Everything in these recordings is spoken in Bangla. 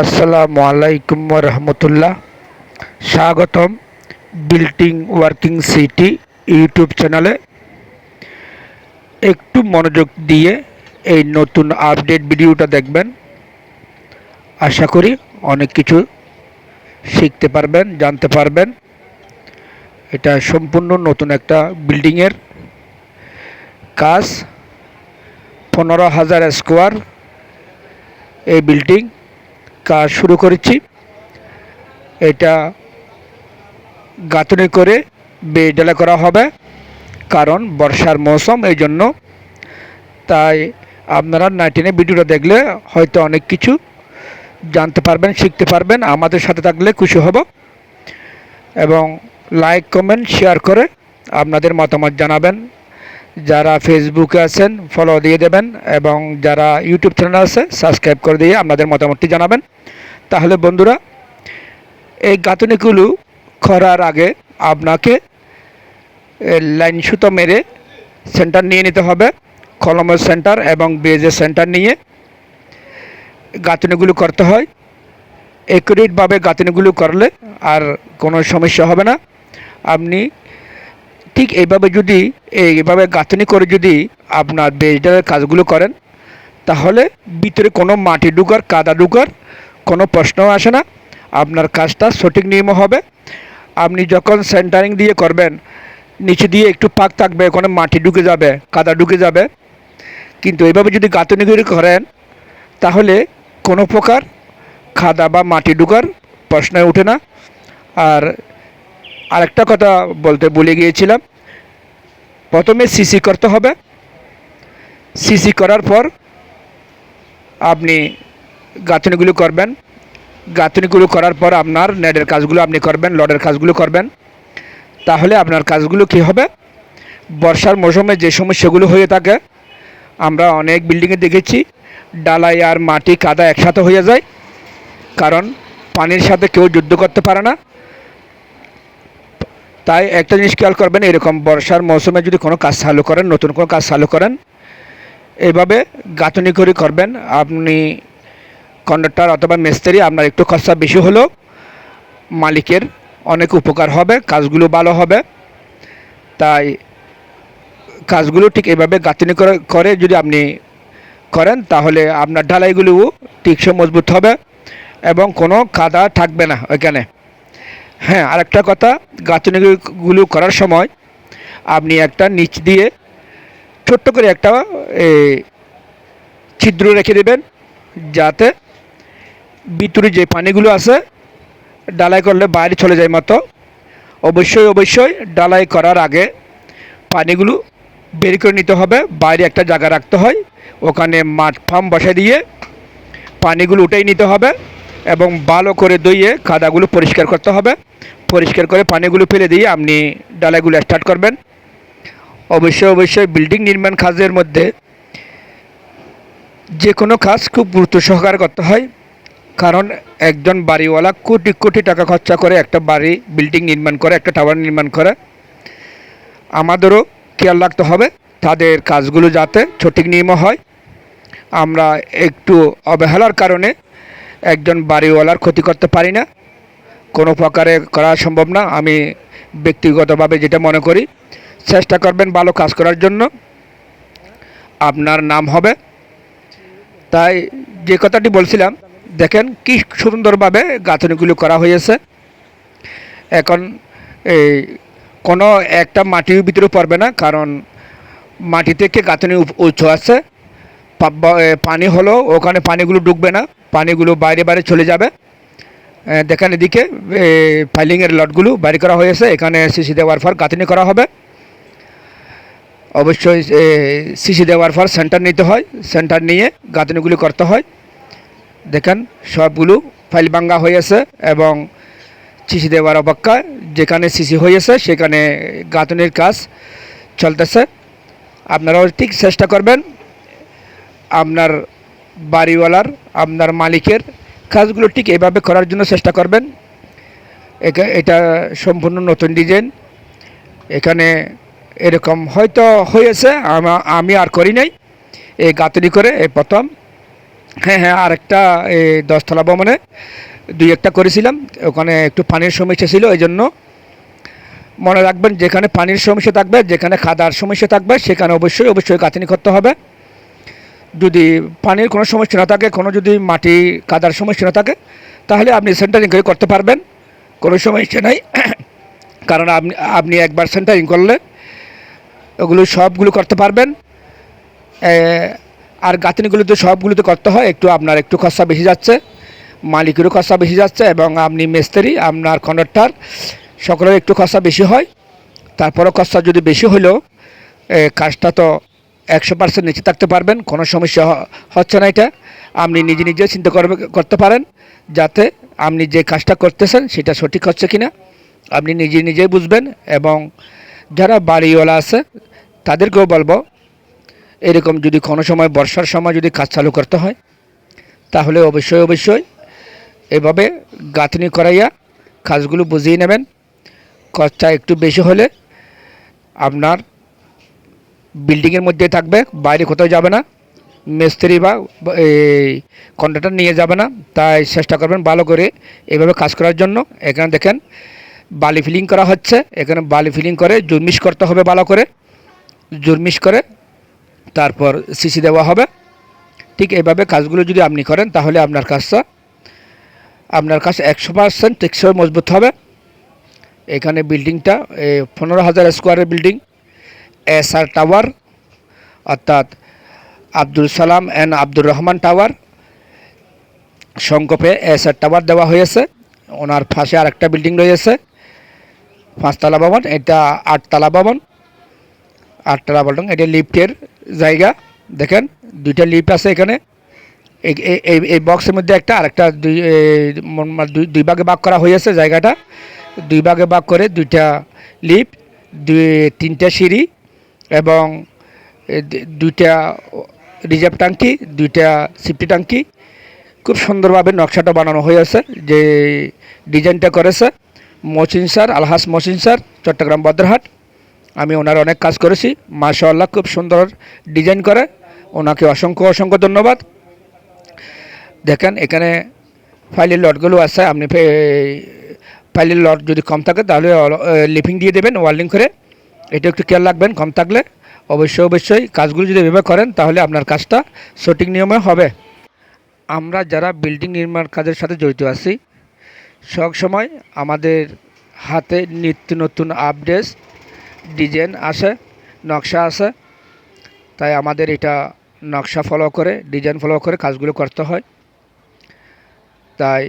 আসসালামু আলাইকুম রহমতুল্লাহ। স্বাগতম বিল্ডিং ওয়ার্কিং সিটি ইউটিউব চ্যানেলে। একটু মনোযোগ দিয়ে এই নতুন আপডেট ভিডিওটা দেখবেন। আশা করি অনেক কিছু শিখতে পারবেন, জানতে পারবেন। এটা সম্পূর্ণ নতুন একটা বিল্ডিংয়ের কাজ। পনেরো হাজার স্কোয়ার এই বিল্ডিং। কাজ শুরু করেছি। এটা গাঁথনি করে বেডালা করা হবে, কারণ বর্ষার মৌসুম, এই জন্য। তাই আপনারা নাইটিনে ভিডিওটা দেখলে হয়তো অনেক কিছু জানতে পারবেন, শিখতে পারবেন, আমাদের সাথে থাকলে খুশি হব। এবং লাইক, কমেন্ট, শেয়ার করে আপনাদের মতামত জানাবেন। যারা ফেসবুকে আছেন ফলো দিয়ে দেবেন এবং যারা ইউটিউব চ্যানেল আছে সাবস্ক্রাইব করে দিয়ে আপনাদের মতামতটি জানাবেন। তাহলে বন্ধুরা, এই গাঁথনিগুলো করার আগে আপনাকে লাইন সুতো মেরে সেন্টার নিয়ে নিতে হবে কলমের সেন্টার এবং বেজের সেন্টার নিয়ে। গাঁথনিগুলো করতে হয়। একুরেটভাবে গাঁথনিগুলো করলে আর কোনো সমস্যা হবে না। আপনি ঠিক এইভাবে যদি, এইভাবে গাঁথনি করে যদি আপনার বেজডারের কাজগুলো করেন, তাহলে ভিতরে কোনো মাটি ঢুকার, কাদা ঢুকার কোনো প্রশ্ন আসে না। আপনার কাজটা সঠিক নিয়ম হবে। আপনি যখন সেন্টারিং দিয়ে করবেন, নিচে দিয়ে একটু পাক থাকবে ওখানে মাটি ঢুকে যাবে, কাদা ঢুকে যাবে। কিন্তু এইভাবে যদি গাঁথনি গাঁথনিগুলি করেন, তাহলে কোনো প্রকার খাদা বা মাটি ঢুকার প্রশ্ন ওঠে না। আর আরেকটা কথা বলতে ভুলে গিয়েছিলাম। প্রথমে সিসি করতে হবে। সিসি করার পর আপনি গাঁথনিগুলো করবেন। গাঁথনিগুলো করার পর আপনার নেটের কাজগুলো আপনি করবেন, লডের কাজগুলো করবেন। তাহলে আপনার কাজগুলো কি হবে? বর্ষার মৌসুমে যে সমস্যাগুলো হয়ে থাকে, আমরা অনেক বিল্ডিংয়ে দেখেছি, ডালাই আর মাটি কাদা একসাথে হয়ে যায়। কারণ পানির সাথে কেউ যুদ্ধ করতে পারে না। তাই একটা জিনিস খেয়াল করবেন, এরকম বর্ষার মৌসুমে যদি কোনো কাজ চালু করেন, নতুন কোনো কাজ চালু করেন, এভাবে গাঁথনি করে করবেন। আপনি কন্ডাক্টর অথবা মিস্ত্রি, আপনার একটু খরচা বেশি হলেও মালিকের অনেক উপকার হবে, কাজগুলো ভালো হবে। তাই কাজগুলো ঠিক এভাবে গাঁথনি করে যদি আপনি করেন, তাহলে আপনার ঢালাইগুলোও টিকসে মজবুত হবে এবং কোনো কাদা থাকবে না ওইখানে। হ্যাঁ আরেকটা কথা, গাঁথনিগুলো করার সময় আপনি একটা নিচ দিয়ে ছোট্ট করে একটা ছিদ্র রেখে দেবেন, যাতে ভিতরে যে পানিগুলো আছে, ডালাই করলে বাইরে চলে যায় মতো। অবশ্যই অবশ্যই ডালাই করার আগে পানিগুলো বের করে নিতে হবে, বাইরে একটা জায়গা রাখতে হয়, ওখানে মাঠ ফার্ম বসে দিয়ে পানিগুলো উঠেই নিতে হবে এবং ভালো করে দইয়ে কাদাগুলো পরিষ্কার করতে হবে। পরিষ্কার করে পানিগুলো ফেলে দিয়ে আপনি ডালাইগুলো স্টার্ট করবেন। অবশ্যই অবশ্যই বিল্ডিং নির্মাণ কাজের মধ্যে যে কোনো কাজ খুব গুরুত্ব সহকারে করতে হয়। কারণ একজন বাড়িওয়ালা কোটি কোটি টাকা খরচা করে একটা বাড়ি বিল্ডিং নির্মাণ করে, একটা টাওয়ার নির্মাণ করে। আমাদেরও খেয়াল রাখতে হবে তাদের কাজগুলো যাতে সঠিক নিয়ম হয়। আমরা একটু অবহেলার কারণে একজন বাড়িওয়ালার ক্ষতি করতে পারি না। কোনো প্রকারে করা সম্ভব না। আমি ব্যক্তিগতভাবে যেটা মনে করি, চেষ্টা করবেন ভালো কাজ করার জন্য। আপনার নাম হবে। তাই যে কথাটি বলছিলাম, দেখেন কি সুন্দরভাবে গাঁথনিগুলো করা হয়েছে। এখন এই কোনো একটা মাটির ভিতরে পড়বে না, কারণ মাটি থেকে গাঁথনি উপ- উঁচু আছে। পানি হলো ওখানে পানিগুলো ডুববে না, পানিগুলো বাইরে বাইরে চলে যাবে। দেখেন এদিকে ফাইলিংয়ের লটগুলো বাইরে করা হয়েছে। এখানে সিসি দেওয়ার পর গাঁথনি করা হবে। অবশ্যই সিসি দেওয়ার পর সেন্টার নিতে হয়। সেন্টার নিয়ে গাঁথনিগুলি করতে হয়। দেখেন, সবগুলো ফাইল ভাঙ্গা হয়েছে এবং সিসি দেওয়ার অপেক্ষা যেখানে সিসি হয়েছে, সেখানে গাঁথনির কাজ চলতেছে। আপনারাও ঠিক চেষ্টা করবেন। আপনার বাড়িওয়ালার, আপনার মালিকের কাজগুলো ঠিক এভাবে করার জন্য চেষ্টা করবেন। এটা সম্পূর্ণ নতুন ডিজাইন। এখানে এরকম হয়তো হয়েছে আমি আর করি নাই। এই গাঁথনি করে, এই প্রথম। হ্যাঁ হ্যাঁ আরেকটা, এই দশতলা ভবনে দুই একটা করেছিলাম। ওখানে একটু পানির সমস্যা ছিল, এই জন্য মনে রাখবেন, যেখানে পানির সমস্যা থাকবে, যেখানে খাদার সমস্যা থাকবে, সেখানে অবশ্যই অবশ্যই গাঁথনি করতে হবে। যদি পানির কোনো সমস্যা না থাকে কোনো যদি মাটি কাদার সমস্যা না থাকে তাহলে আপনি সেন্টারিং করে করতে পারবেন। কোনো সমস্যা নাই। কারণ আপনি আপনি একবার সেন্টারিং করলে ওগুলো সবগুলো করতে পারবেন। আর এ, আর গাঁথনিগুলোতে সবগুলোতে করতে হয় একটু আপনার একটু খরচা বেশি যাচ্ছে মালিকেরও খরচা বেশি যাচ্ছে এবং আপনি মিস্ত্রি আপনার কন্ডাক্টার সকলের একটু খরচা বেশি হয়। তারপরও খরচা যদি বেশি হলেও কাজটা তো একশো পার্সেন্ট নিচে থাকতে পারবেন, কোনো সমস্যা হচ্ছে না এটা। আপনি নিজে নিজে চিন্তা করবে, করতে পারেন, যাতে আপনি যে কাজটা করতেছেন সেটা সঠিক হচ্ছে কিনা। আপনি নিজে নিজেই বুঝবেন এবং যারা বাড়িওয়ালা আছে, তাদেরকেও বলব, এরকম যদি কোনো সময় বর্ষার সময় যদি কাজ চালু করতে হয়, তাহলে অবশ্যই অবশ্যই এভাবে গাঁথনি করাইয়া কাজগুলো বুঝিয়ে নেবেন। খরচা একটু বেশি হলে আপনার বিল্ডিংয়ের মধ্যে থাকবে, বাইরে কোথাও যাবে না, মিস্ত্রি বা কন্ট্রাক্টর নিয়ে যাবে না, তাই চেষ্টা করবেন ভালো করে এভাবে কাজ করার জন্য। এখানে দেখেন, বালি ফিলিং করা হচ্ছে, এখানে বালি ফিলিং করে জুরমিশ করতে হবে ভালো করে, জুরমিশ করে, তারপর সিসি দেওয়া হবে। ঠিক এইভাবে কাজগুলো যদি আপনি করেন, তাহলে আপনার কাজটা, আপনার কাছে একশো পার্সেন্ট টেকসই মজবুত হবে। এখানে বিল্ডিংটা পনেরো হাজার স্কোয়ারের বিল্ডিং এস আর টাওয়ার, অর্থাৎ আব্দুল সালাম অ্যান্ড আব্দুর রহমান টাওয়ার সংক্ষেপে এস আর টাওয়ার দেওয়া হয়েছে। ওনার পাশে আরেকটা বিল্ডিং রয়েছে, পাঁচতলা ভবন, এটা আটতলা ভবন। আটতলা ভবন, এটা লিফটের জায়গা, দেখেন, দুইটা লিফট আছে এখানে। এই- এই- বক্সের মধ্যে একটা, আরেকটা দুই দুই ভাগে ভাগ করা হয়েছে জায়গাটা। দুই ভাগে ভাগ করে দুইটা লিফট, দুই, তিনটা সিঁড়ি এবং দুইটা রিজার্ভ ট্যাঙ্কি, দুইটা সিফটি ট্যাঙ্কি। খুব সুন্দরভাবে নকশাটা বানানো হয়েছে, যে ডিজাইনটা করেছে মহসিন স্যার, আলহাস মহসিন স্যার, চট্টগ্রাম বদ্রহাট। আমি ওনার অনেক কাজ করেছি, মাশাআল্লাহ খুব সুন্দর ডিজাইন করে। ওনাকে অসংখ্য অসংখ্য ধন্যবাদ। দেখেন, এখানে ফাইলের লটগুলো আছে, আপনি ফাইলের লট যদি কম থাকে, তাহলে লিফিং দিয়ে দেবেন ওয়ার্লিং করে। এটা একটু খেয়াল রাখবেন, কম থাকলে। অবশ্যই অবশ্যই কাজগুলো যদি এভাবে করেন, তাহলে আপনার কাজটা সঠিক নিয়মে হবে। আমরা যারা বিল্ডিং নির্মাণ কাজের সাথে জড়িত আছি, সব সময় আমাদের হাতে নিত্য নতুন আপডেট ডিজাইন আসে, নকশা আসে। তাই আমাদের এটা নকশা ফলো করে ডিজাইন ফলো করে কাজগুলো করতে হয়। তাই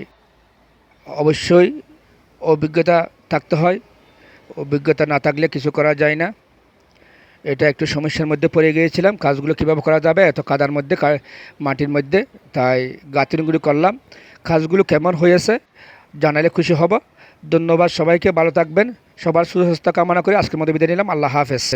অবশ্যই অভিজ্ঞতা থাকতে হয়। অভিজ্ঞতা না থাকলে কিছু করা যায় না। এটা একটু সমস্যার মধ্যে পড়ে গিয়েছিলাম। কাজগুলো কীভাবে করা যাবে? এত কাদার মধ্যে মাটির মধ্যে। তাই গাতিনগুলি করলাম। কাজগুলো কেমন হয়েছে জানালে খুশি হব। ধন্যবাদ সবাইকে। ভালো থাকবেন। সবার সুস্বাস্থ্য কামনা করে আজকের মধ্যে বিদায় নিলাম। আল্লাহ হাফেজ।